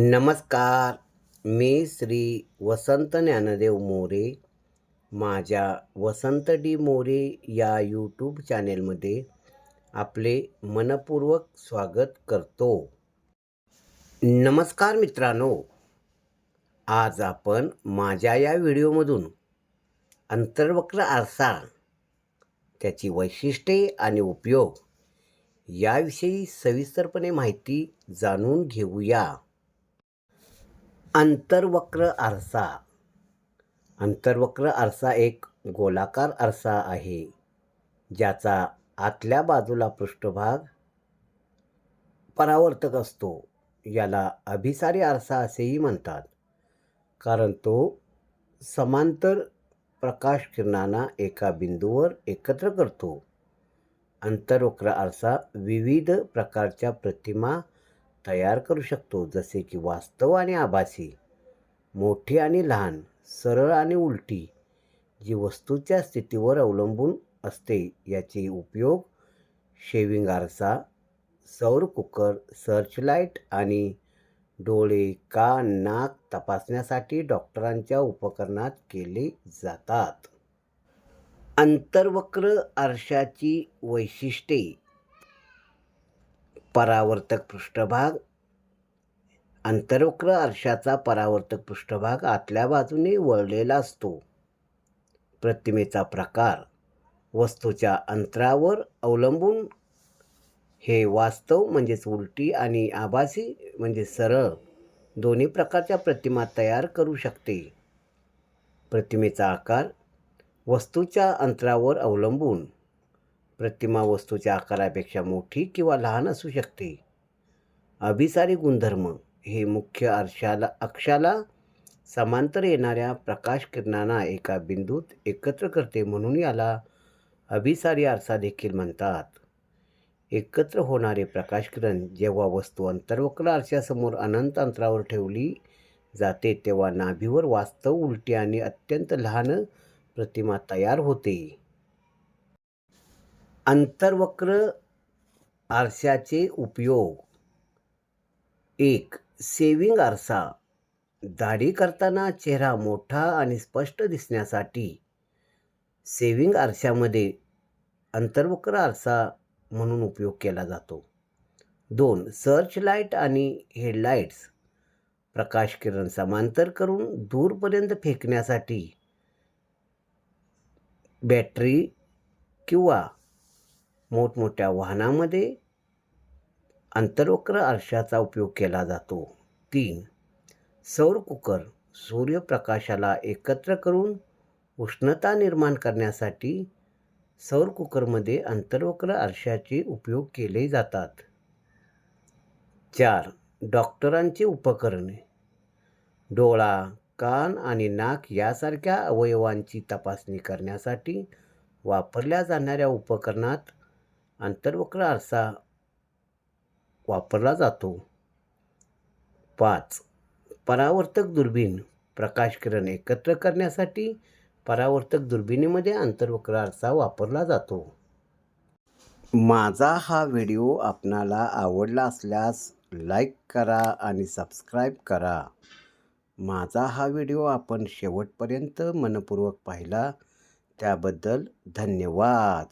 नमस्कार. मी श्री वसंत ज्ञानदेव मोरे. माझ्या वसंत डी मोरे या यूट्यूब चॅनेलमध्ये आपले मनपूर्वक स्वागत करतो. नमस्कार मित्रांनो. आज आपण माझ्या या व्हिडिओमधून अंतर्वक्र आरसा त्याची वैशिष्ट्ये आणि उपयोग याविषयी सविस्तरपणे माहिती जाणून घेऊया. अंतर्वक्र आरसा. अंतर्वक्र आरसा एक गोलाकार आरसा आहे ज्याचा आतल्या बाजूला पृष्ठभाग परावर्तक असतो. याला अभिसारी आरसा असेही म्हणतात कारण तो समांतर प्रकाश किरणांना एका बिंदूवर एकत्र करतो. अंतर्वक्र आरसा विविध प्रकारच्या प्रतिमा तयार करू शकतो जसे की वास्तव आणि आभासी. मोठी आणि लहान सरळ आणि उलटी जी वस्तूच्या स्थितीवर अवलंबून असते याचे उपयोग शेविंग आरसा सौर कुकर सर्चलाईट आणि डोळे कान नाक तपासण्यासाठी डॉक्टरांच्या उपकरणात केले जातात. अंतर्वक्र आरशाची वैशिष्ट्ये परावर्तक पृष्ठभाग. अंतरवक्र आरशाचा परावर्तक पृष्ठभाग आतल्या बाजूने वळलेला असतो. प्रतिमेचा प्रकार वस्तूच्या अंतरावर अवलंबून. हे वास्तव म्हणजेच उलटी आणि आभासी म्हणजे सरळ दोन्ही प्रकारच्या प्रतिमा तयार करू शकते. प्रतिमेचा आकार वस्तूच्या अंतरावर अवलंबून. प्रतिमा वस्तूच्या आकारापेक्षा मोठी किंवा लहान असू शकते. अभिसारी गुणधर्म हे मुख्य आरशाला अक्षाला समांतर येणाऱ्या प्रकाश किरणांना एका बिंदूत एकत्र करते म्हणून याला अभिसारी आरसा देखील म्हणतात. एकत्र होणारे प्रकाशकिरण जेव्हा वस्तू अंतर्वक्र आरशासमोर अनंत अंतरावर ठेवली जाते तेव्हा नाभीवर वास्तव उलटी आणि अत्यंत लहान प्रतिमा तयार होते. अंतर्वक्र आरशाचे उपयोग. एक सेविंग आरसा. दाढी करताना चेहरा मोठा आणि स्पष्ट दिसण्यासाठी सेविंग आरशामध्ये अंतर्वक्र आरसा म्हणून उपयोग केला जातो. दोन सर्च लाइट आणि हेडलाईट्स प्रकाश किरण समांतर करून दूरपर्यंत फेकण्यासाठी बॅटरी किंवा मोठमोठ्या वाहनामध्ये अंतर्वक्र आरशाचा उपयोग केला जातो. तीन सौर कुकर सूर्यप्रकाशाला एकत्र करून उष्णता निर्माण करण्यासाठी सौर कुकरमध्ये अंतर्वक्र आरशाचे उपयोग केले जातात. चार डॉक्टरांची उपकरणे. डोळा कान आणि नाक यासारख्या अवयवांची तपासणी करण्यासाठी वापरल्या जाणाऱ्या उपकरणात अंतर्वक्र आरसा वापरला जातो. पाच. परावर्तक दुर्बीण प्रकाशकिरण एकत्र करण्यासाठी परावर्तक दुर्बिणीमध्ये अंतर्वक्र आरसा वापरला जातो. माझा हा व्हिडिओ आपणाला आवडला असल्यास लाईक करा आणि सबस्क्राईब करा. माझा हा व्हिडिओ आपण शेवटपर्यंत मनपूर्वक पाहिला. त्याबद्दल धन्यवाद.